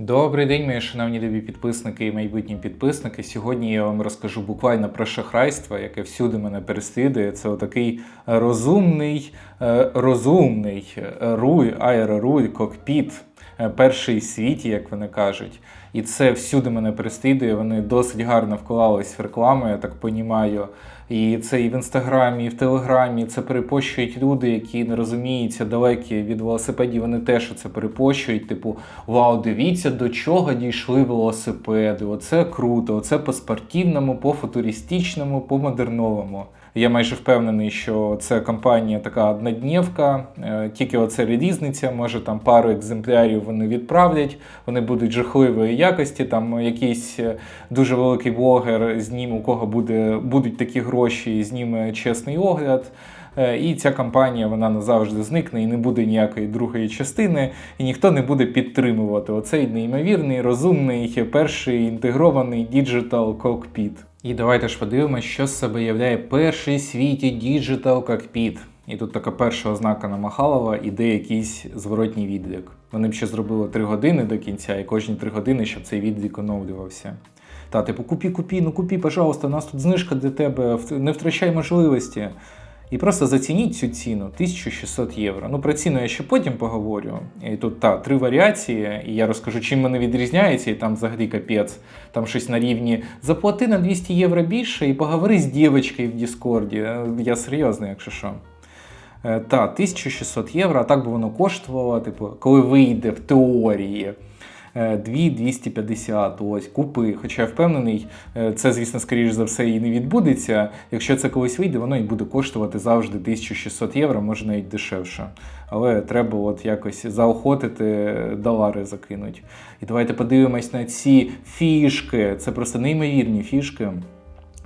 Добрий день, мої шановні любі підписники і майбутні підписники. Сьогодні я вам розкажу буквально про шахрайство, яке всюди мене переслідує. Це отакий розумний, е, розумний е, руй, аероруй, кокпіт, е, перший світі, як вони кажуть. І це всюди мене переслідує. Вони досить гарно вклались в рекламу, я так понімаю. І це і в інстаграмі, і в телеграмі це перепощують люди, які не розуміються далекі від велосипедів. Вони теж це перепощують. Типу, вау, дивіться, до чого дійшли велосипеди. Оце круто, оце по спортивному, по футуристичному, по модерновому. Я майже впевнений, що це компанія така однодневка, е, тільки оце релізниця, може там пару екземплярів вони відправлять, вони будуть жахливої якості. Там якийсь е, дуже великий блогер зніме, у кого буде, будуть такі гроші, зніме чесний огляд. Е, І ця компанія вона назавжди зникне і не буде ніякої другої частини, і ніхто не буде підтримувати оцей неймовірний, розумний, перший інтегрований діджитал кокпіт. І давайте ж подивимося, що з себе являє перший світі діджитал кокпіт. І тут така перша ознака на Махалова іде якийсь зворотній відлік. Вони б ще зробили 3 години до кінця, і кожні 3 години, щоб цей відлік оновлювався. Та, типу, купі, купі, ну купі, пожалуйста, у нас тут знижка для тебе, не втрачай можливості. І просто зацініть цю ціну 1600 євро. Ну про ціну я ще потім поговорю. І тут та три варіації, і я розкажу, чим вони відрізняються, і там взагалі капець. Там щось на рівні заплати на 200 євро більше і поговори з дівчинкою в Діскорді. Е, Я серйозно, якщо що. Е, Та, 1600 євро, а так би воно коштувало, типу, коли вийде в теорії. е, 2250, ось купи. Хоча я впевнений, е, це, звісно, скоріш за все, і не відбудеться. Якщо це колись вийде, воно і буде коштувати завжди 1600 євро, може навіть дешевше. Але треба от якось заохотити, долари закинуть. І давайте подивимось на ці фішки. Це просто неймовірні фішки.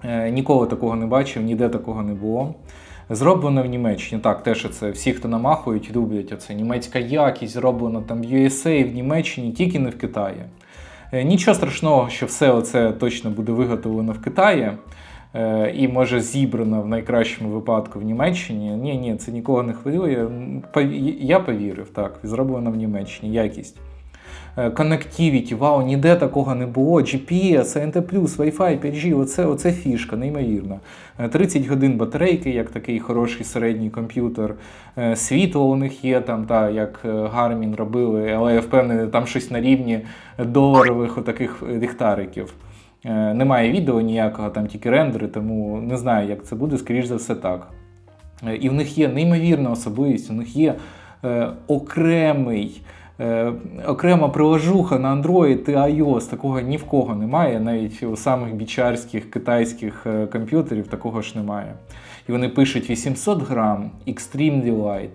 Е, Ніколи такого не бачив, ніде такого не було. Зроблено в Німеччині. Так, теж це всі, хто намахують, люблять оце. Німецька якість, зроблено там в USA, в Німеччині, тільки не в Китаї. Е, Нічого страшного, що все це точно буде виготовлено в Китаї. е, І може зібрано в найкращому випадку в Німеччині. Ні, ні, це нікого не хвилює. Я повірив, так, зроблено в Німеччині, якість. Е, Connectivity, вау, ніде такого не було. GPS, ANT+, Wi-Fi, 5G, оце, оце фішка, неймовірно. Е, 30 годин батарейки, як такий хороший середній комп'ютер. Е, Світло у них є, там, та, як е, Garmin робили, але я впевнений, там щось на рівні доларових отаких ліхтариків. Е, Немає відео ніякого, там тільки рендери, тому не знаю, як це буде, скоріш за все так. Е, І в них є неймовірна особливість, у них є е, окремий. Е, окрема приложуха на Android і iOS, такого ні в кого немає, навіть у самих бічарських китайських е, комп'ютерів такого ж немає. І вони пишуть 800 грам Extremely Light.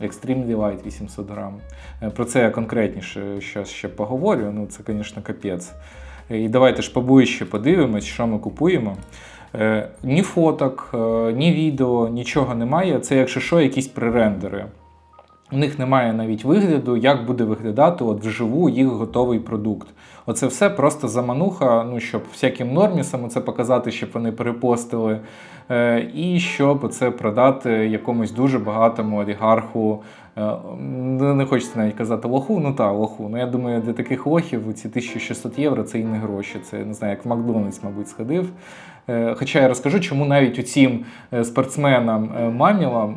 Extremely Light 800 грам. Е, Про це я конкретніше щас ще поговорю. Ну, це, звісно, капець. І давайте ж поближче подивимось, що ми купуємо. Ні фоток, ні відео, нічого немає. Це, якщо що, якісь пререндери. У них немає навіть вигляду, як буде виглядати от вживу їх готовий продукт. Оце все просто замануха, ну щоб всяким нормісам це показати, щоб вони перепостили, е, і щоб це продати якомусь дуже багатому олігарху. Е, ну, не хочеться навіть казати лоху, ну та лоху. Ну я думаю, для таких лохів ці 1600 євро це і не гроші. Це не знаю, як в Макдональдс, мабуть, сходив. Е, Хоча я розкажу, чому навіть усім е, спортсменам мамілам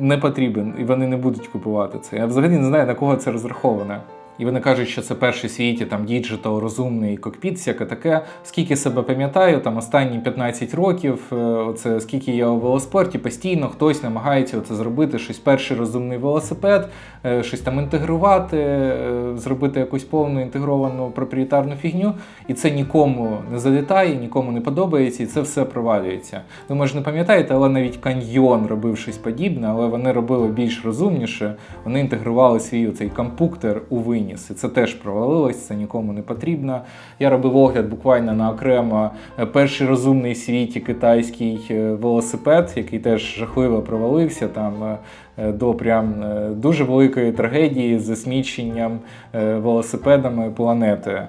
не потрібен, і вони не будуть купувати це. Я взагалі не знаю, на кого це розраховане. І вони кажуть, що це перший світі там діджитал, розумний кокпіт, всяке таке. Скільки себе пам'ятаю, там останні 15 років, е, оце скільки я у велоспорті, постійно хтось намагається оце зробити щось перший розумний велосипед, е, щось там інтегрувати, е, зробити якусь повну інтегровану проприєтарну фігню, і це нікому не залітає, нікому не подобається, і це все провалюється. Ви може не пам'ятаєте, але навіть каньйон робив щось подібне, але вони робили більш розумніше. Вони інтегрували свій оцей компуктер у виніс. І це теж провалилось, це нікому не потрібно. Я робив огляд буквально на окремо е, перший розумний світі китайський е, велосипед, який теж жахливо провалився там. е, До прям дуже великої трагедії з засміченням велосипедами планети.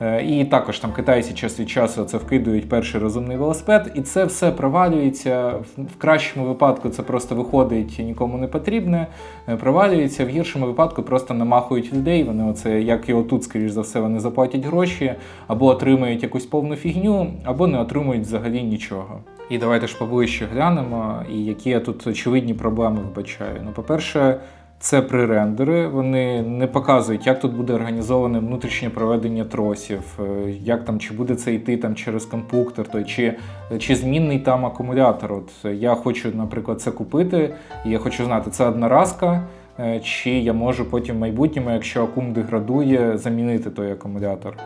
Е, І також там китайці час від часу це вкидують перший розумний велосипед, і це все провалюється. В- кращому випадку це просто виходить нікому не потрібне, е, провалюється. В гіршому випадку просто намахують людей. Вони оце, як і отут, скоріш за все, вони заплатять гроші, або отримають якусь повну фігню, або не отримують взагалі нічого. І давайте ж поближче глянемо, і які я тут очевидні проблеми вбачаю. Ну, по-перше, це пререндери. Вони не показують, як тут буде організоване внутрішнє проведення тросів, е, як там чи буде це йти там через компуктор, той чи, чи змінний там акумулятор. От е, я хочу, наприклад, це купити, і я хочу знати, це одноразка. е, Чи я можу потім в майбутньому, якщо акум деградує, замінити той акумулятор.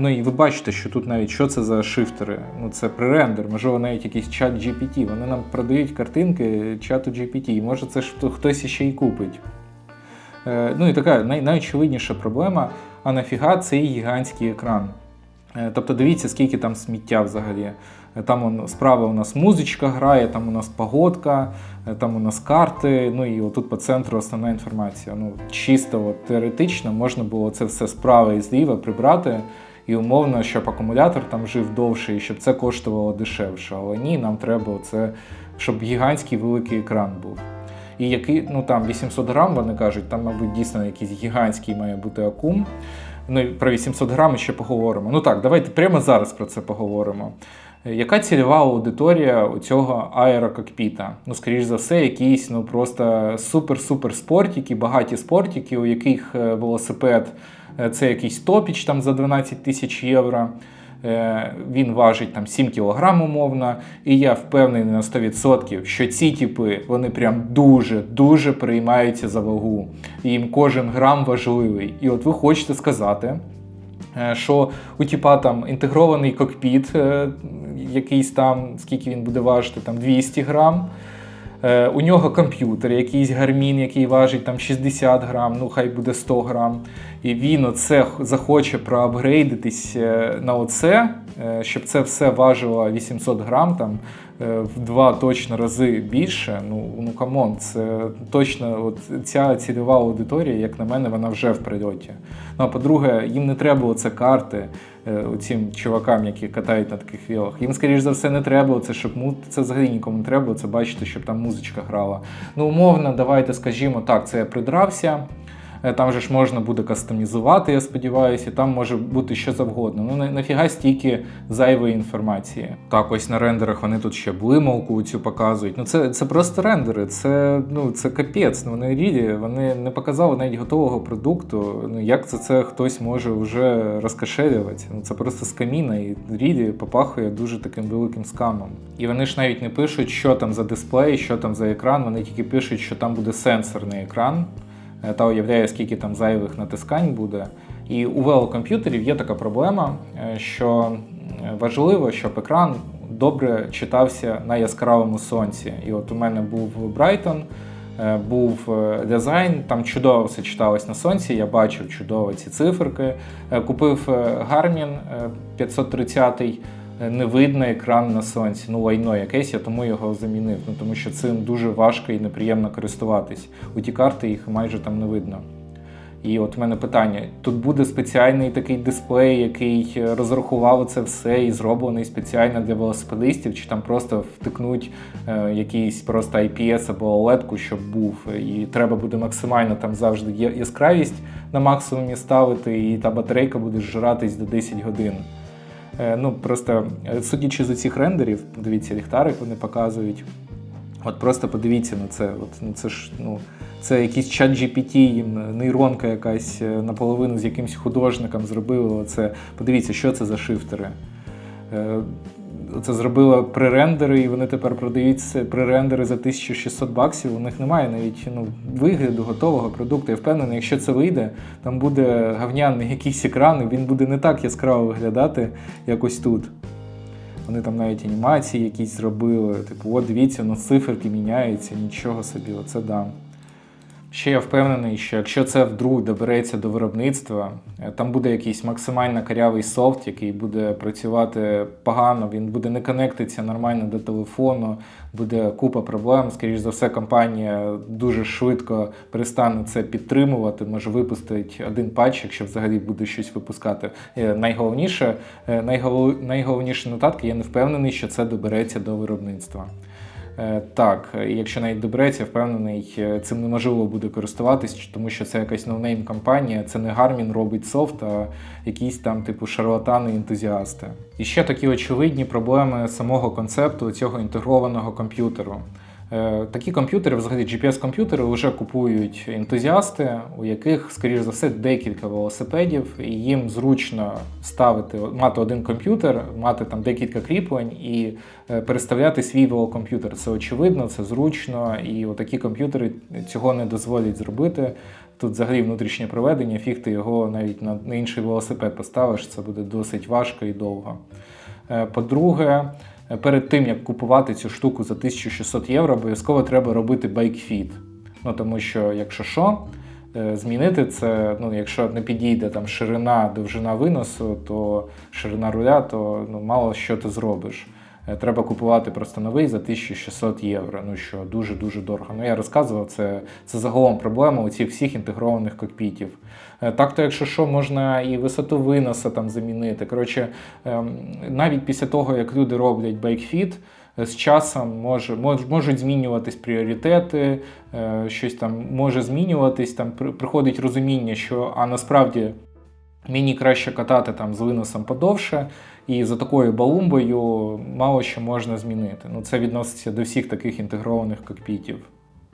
Ну і ви бачите, що тут навіть що це за шифтери? Ну це пререндер, можливо, навіть якийсь чат GPT. Вони нам продають картинки чату GPT, і може це ж хтось іще й купить. Е, ну і така най- найочевидніша проблема: а нафіга цей гігантський екран? Е, Тобто дивіться, скільки там сміття взагалі. Е, Там он, справа у нас музичка грає, там у нас погодка, е, там у нас карти. Ну і отут по центру основна інформація. Ну, чисто от, теоретично можна було це все справа і зліва прибрати. І умовно, щоб акумулятор там жив довше і щоб це коштувало дешевше. Але ні, нам треба це, щоб гігантський великий екран був. І який, ну там 800 грам, вони кажуть, там, мабуть, дійсно якийсь гігантський має бути акум. Ну про 800 грам ще поговоримо. Ну так, давайте прямо зараз про це поговоримо. Е, Яка цільова аудиторія у цього аерококпіта? Ну, скоріш за все, якісь ну просто супер-супер спортики, багаті спортики, у яких е, велосипед це якийсь топіч там за 12 тисяч євро. Е, Він важить там 7 кг умовно, і я впевнений на 100%, що ці типи вони прям дуже дуже переймаються за вагу. І їм кожен грам важливий. І от ви хочете сказати, е, що у типа там інтегрований кокпіт, е, якийсь там, скільки він буде важити, там 200 грам. Е, У нього комп'ютер, якийсь гармін, який важить там 60 грам, ну хай буде 100 грам. І він оце захоче проапгрейдитись е, на оце, щоб це все важило 800 грам, там е, в два точно рази більше. Ну, ну камон, це точно от ця цільова аудиторія, як на мене, вона вже в прильоті. Ну а по-друге, їм не треба оце карти е, цим чувакам, які катають на таких вілах. Їм, скоріш за все, не треба це, щоб му... це взагалі нікому не треба це бачити, щоб там музичка грала. Ну, умовно, давайте скажімо так, це я придрався. Е, Там же ж можна буде кастомізувати, я сподіваюся, там може бути що завгодно. Ну на- нафіга стільки зайвої інформації. Так, ось на рендерах вони тут ще блималку цю показують. Ну це, це просто рендери, це ну це капець. Ну вони ріді, вони не показали навіть готового продукту. Ну як це це хтось може вже розкошелювати? Ну це просто з каміна, і ріді попахує дуже таким великим скамом. І вони ж навіть не пишуть, що там за дисплей, що там за екран. Вони тільки пишуть, що там буде сенсорний екран та уявляє, скільки там зайвих натискань буде. І у велокомп'ютерів є така проблема, е, що е, важливо, щоб екран добре читався на яскравому сонці. І от у мене був Brighton, е, був е, дизайн, там чудово все читалось на сонці, я бачив чудово ці циферки. Е, Купив е, е, 530 е, не видно екран на сонці. Ну, лайно якесь, я тому його замінив. Ну тому що цим дуже важко і неприємно користуватись. У ті карти їх майже там не видно. І от в мене питання: тут буде спеціальний такий дисплей, який е, розрахував це все і зроблений спеціально для велосипедистів, чи там просто втикнуть е, якийсь просто IPS або OLED, щоб був. І треба буде максимально там завжди яскравість на максимумі ставити, і та батарейка буде зжиратись до 10 годин. Е, Ну просто е, судячи з усіх рендерів, дивіться, ліхтарик вони показують. От просто подивіться на це. От, ну, це ж ну, це якийсь чат GPT, нейронка якась е, наполовину з якимсь художником зробила. Це подивіться, що це за шифтери. Це зробили пререндери, і вони тепер продають пререндери за 1600 баксів. У них немає навіть ну, вигляду готового продукту. Я впевнений, якщо це вийде, там буде гавняний якийсь екран, і він буде не так яскраво виглядати, як ось тут. Вони там навіть анімації якісь зробили. Типу, от дивіться, ну циферки міняються, нічого собі, оце да. Ще я впевнений, що якщо це вдруг добереться до виробництва, е, там буде якийсь максимально карявий софт, який буде працювати погано, він буде не конектитися нормально до телефону, буде купа проблем. Скоріше за все, компанія дуже швидко перестане це підтримувати, може випустити один патч, якщо взагалі буде щось випускати. Е, Найголовніше, е, найголов- найголовніше нотатки, я не впевнений, що це добереться до виробництва. Е, Так, якщо навіть добереться, впевнений, е, цим неможливо буде користуватись, тому що це якась ноунейм компанія, це не Гармін робить софт, а якісь там типу шарлатани-ентузіасти. І ще такі очевидні проблеми самого концепту цього інтегрованого комп'ютеру. Е, Такі комп'ютери, взагалі GPS-комп'ютери, вже купують ентузіасти, у яких, скоріш за все, декілька велосипедів, і їм зручно ставити, мати один комп'ютер, мати там декілька кріплень і е, переставляти свій велокомп'ютер. Це очевидно, це зручно, і отакі комп'ютери цього не дозволять зробити. Тут взагалі внутрішнє проведення, фіг ти його навіть на, інший велосипед поставиш, це буде досить важко і довго. Е, По-друге, перед тим як купувати цю штуку за 1600 євро, обов'язково треба робити байкфіт. Ну тому що, якщо що, е, змінити це, ну якщо не підійде там ширина, довжина виносу, то ширина руля, то ну, мало що ти зробиш. Е, Треба купувати просто новий за 1600 євро. Ну що дуже дуже дорого. Ну я розказував, це, це загалом проблема у цих всіх інтегрованих кокпітів. Е, Так-то, якщо що, можна і висоту виноса там замінити. Коротше, ем, навіть після того, як люди роблять байкфіт, е, з часом може, мож, можуть змінюватись пріоритети, щось там може змінюватись, там приходить розуміння, що а насправді мені краще катати там з виносом подовше, і за такою балумбою мало що можна змінити. Ну, це відноситься до всіх таких інтегрованих кокпітів.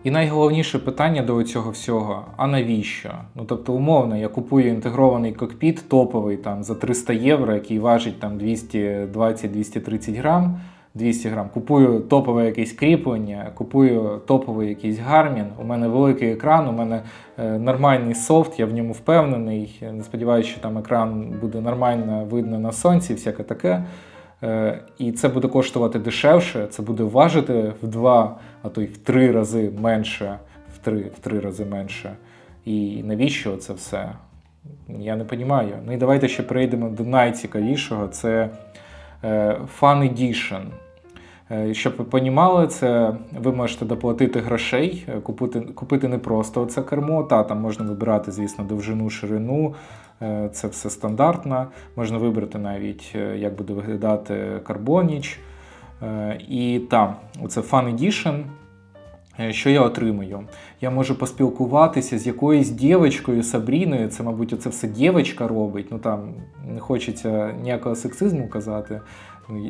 І найголовніше питання до цього всього: а навіщо? Ну тобто, умовно, я купую інтегрований кокпіт топовий там за 300 євро, який важить там 220-230 грам. 200 грам. Купую топове якесь кріплення, купую топовий якийсь гармін. У мене великий екран, у мене е, нормальний софт, я в ньому впевнений. Не сподіваюся, що там екран буде нормально видно на сонці, всяке таке. Е, і це буде коштувати дешевше, це буде важити в два, а то й в три рази менше. В три, в три рази менше. І навіщо це все? Я не розумію. Ну і давайте ще перейдемо до найцікавішого: це е, Fun Edition. Е, Щоб ви понімали, це ви можете доплатити грошей, е, купити, купити не просто це кермо. Та там можна вибирати, звісно, довжину, ширину. е, Це все стандартно. Можна вибрати навіть, як буде виглядати карбоніч. І там, оце Fun Edition. Що я отримую? Я можу поспілкуватися з якоюсь дівчинкою Сабріною. Це, мабуть, оце все дівчинка робить. Ну там не хочеться ніякого сексизму казати.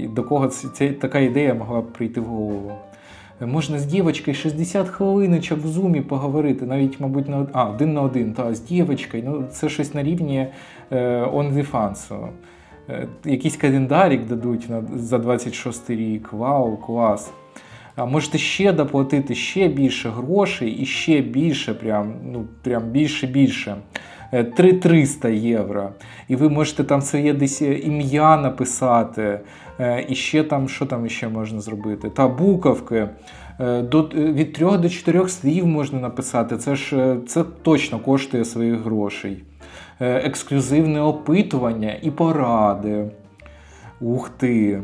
До кого ця така ідея могла б прийти в голову? Можна з дівчинкою 60 хвилиночок в зумі поговорити, навіть, мабуть, на а, один на один, та з дівчинкою. Ну, це щось на рівні е, OnlyFans. Е, Якийсь календарик дадуть на, за 26 рік. Вау, клас. А можете ще доплатити ще більше грошей і ще більше, прям, ну, прям більше-більше. Е, 3300 євро. І ви можете там своє десь ім'я написати. Е, І ще там, що там ще можна зробити? Та буковки. Е, До, від 3 до 4 слів можна написати. Це ж е, це точно коштує своїх грошей. Е, Ексклюзивне опитування і поради. Ух ти.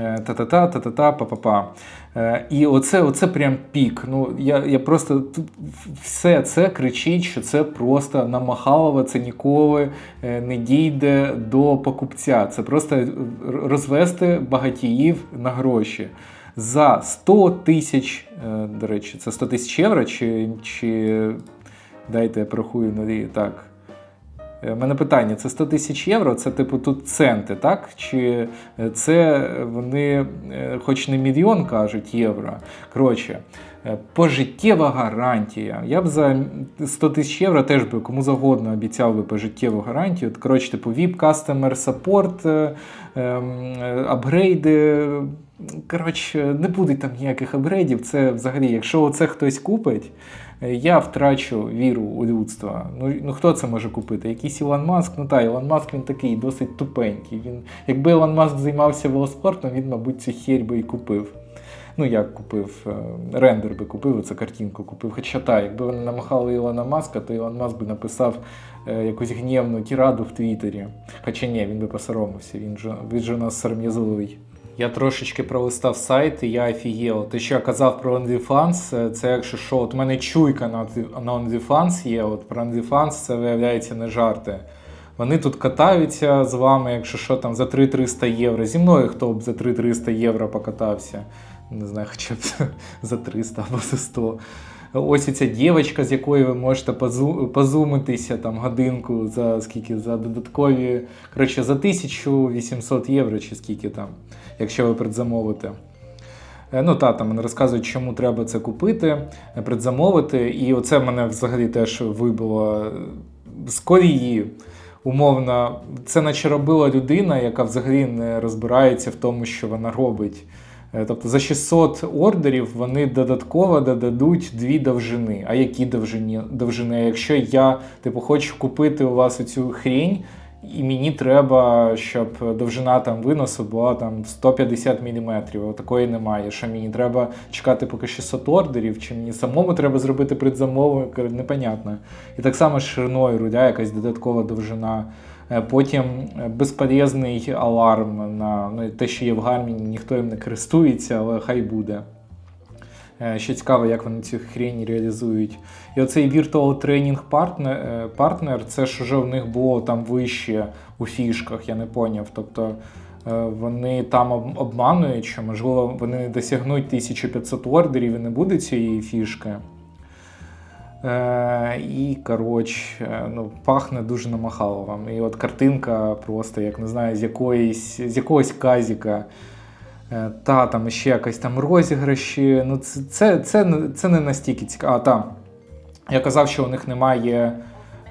Е, Та-та-та, та-та-та, па-па-па. Е, І оце, оце прям пік. Ну, я, я просто все це кричить, що це просто намахалово, це ніколи е, не дійде до покупця. Це просто розвести багатіїв на гроші. За 100 тисяч, е, до речі, це 100 тисяч євро, чи, чи дайте я порахую. Так. У мене питання: це 100 тисяч євро, це типу тут центи, так? Чи це вони, е, хоч не мільйон кажуть євро. Коротше, е, пожиттєва гарантія. Я б за 100 тисяч євро теж би кому завгодно обіцяв би пожиттєву гарантію. Коротше, типу VIP Customer Support, е, ем, е, апгрейди. Коротше, не буде там ніяких апгрейдів. Це взагалі, якщо це хтось купить. Е, Я втрачу віру у людство. Ну, ну хто це може купити? Якийсь Ілон Маск? Ну так, Ілон Маск він такий досить тупенький. Він, якби Ілон Маск займався велоспортом, він, мабуть, цю херь би і купив. Ну, як купив, е, рендер би купив, це картинку купив. Хоча так, якби вони намахали Ілона Маска, то Ілон Маск би написав е, якусь гнівну тіраду в Твіттері. Хоча ні, він би посоромився, він же, він же у нас сором'язливий. Я трошечки пролистав сайт, і я офігел. Те, що я казав про OnlyFans, е, це якщо що, от мене чуйка на OnlyFans є, от про OnlyFans це виявляється не жарти. Вони тут катаються з вами, якщо що там за 3-300 євро. Зі мною хто б за 3-300 євро покатався. Не знаю, хоча б за 300 або за 100. Ось ця дівчинка, з якою ви можете позу- позумитися там годинку за скільки за додаткові. Коротше, за 1800 євро чи скільки там, якщо ви предзамовите. Е, Ну та там вони розказують, чому треба це купити, е, предзамовити. І оце мене взагалі теж вибило е, з колії. Умовно, це наче робила людина, яка взагалі не розбирається в тому, що вона робить. Е, Тобто за 600 ордерів вони додатково додадуть дві довжини. А які довжини? довжини? Якщо я типу, хочу купити у вас цю хрінь, і мені треба, щоб довжина там виносу була там 150 мм. Такої немає. Що мені треба чекати поки 600 ордерів, чи мені самому треба зробити предзамову, непонятно. І так само з шириною руля, якась додаткова довжина. Е, Потім е, безполезний аларм на ну, те, що є в Гарміні, ніхто їм не користується, але хай буде. Ще цікаво, як вони цю хрень реалізують. І оцей Virtual Training Partner, е, це ж вже в них було там вище у фішках, я не поняв. Тобто вони там обманують, що можливо вони досягнуть 1500 ордерів і не буде цієї фішки. Е, і, коротше, е, ну, пахне дуже намахаловим. І от картинка просто, як не знаю, з якоїсь, з якогось казіка. Е, Та там ще якась там розіграші. Ну, це, це, це, це не настільки цікаво. А, та, Я казав, що у них немає.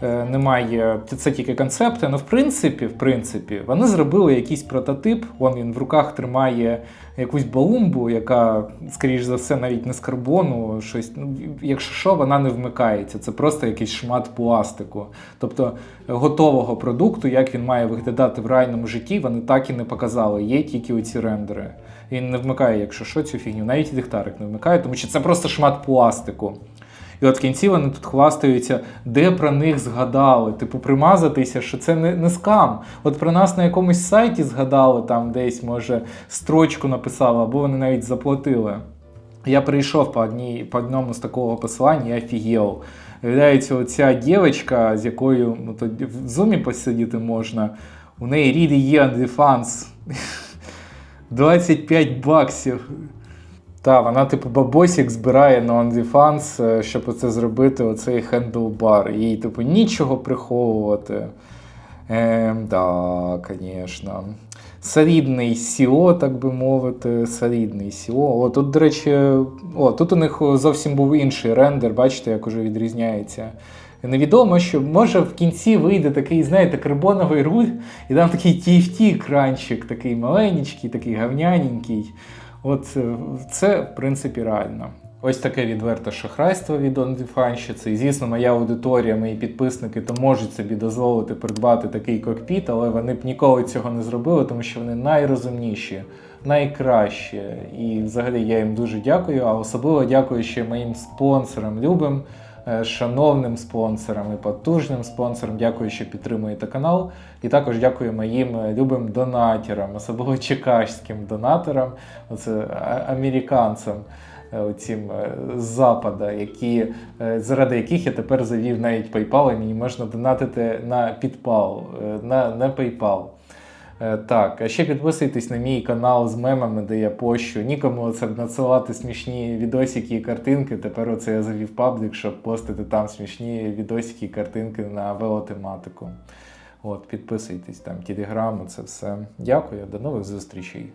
Е, Немає, це тільки концепти. Ну, в принципі, в принципі, вони зробили якийсь прототип. Вон він в руках тримає якусь балумбу, яка, скоріш за все, навіть не з карбону. Щось, ну, якщо що, вона не вмикається. Це просто якийсь шмат пластику. Тобто готового продукту, як він має виглядати в реальному житті, вони так і не показали. Є тільки оці рендери. Він не вмикає, якщо що, цю фігню. Навіть і ліхтарик не вмикає, тому що це просто шмат пластику. І от в кінці вони тут хвастаються, де про них згадали. Типу, примазатися, що це не, не скам. От про нас на якомусь сайті згадали, там десь, може, строчку написали, або вони навіть заплатили. Я прийшов по, одній, по одному з такого посилання і офігел. Виявляється, оця дівчинка, з якою ну, то в зумі посидіти можна, у неї ріди є OnlyFans. 25 баксів. Та, вона, типу, бабосік збирає на OnlyFans, е, щоб оце зробити оцей хендлбар. Їй, типу, нічого приховувати. Ем, да, звісно. Солідний SEO, так би мовити, солідний SEO. О, тут, до речі, о, тут у них зовсім був інший рендер, бачите, як уже відрізняється. Невідомо, що може в кінці вийде такий, знаєте, карбоновий руль, і там такий TFT-кранчик, такий маленький, такий гавняненький. От е, це, в принципі, реально. Ось таке відверте шахрайство від OnlyFans. І, звісно, моя аудиторія, мої підписники, то можуть собі дозволити придбати такий кокпіт, але вони б ніколи цього не зробили, тому що вони найрозумніші, найкращі. І взагалі я їм дуже дякую. А особливо дякую ще моїм спонсорам, любим, шановним спонсорам і потужним спонсорам. Дякую, що підтримуєте канал. І також дякую моїм е, любим донатерам, особливо чекашським донаторам, оце американцям. е, Оцім е, з запада, які, е, заради яких я тепер завів навіть PayPal, і мені можна донатити на е, на, на PayPal. Е, Так, а ще підписуйтесь на мій канал з мемами, де я пощу. Нікому це надсилати смішні відосики і картинки. Тепер оце я завів паблік, щоб постити там смішні відосики і картинки на велотематику. От, підписуйтесь там, телеграму, це все. Дякую, до нових зустрічей.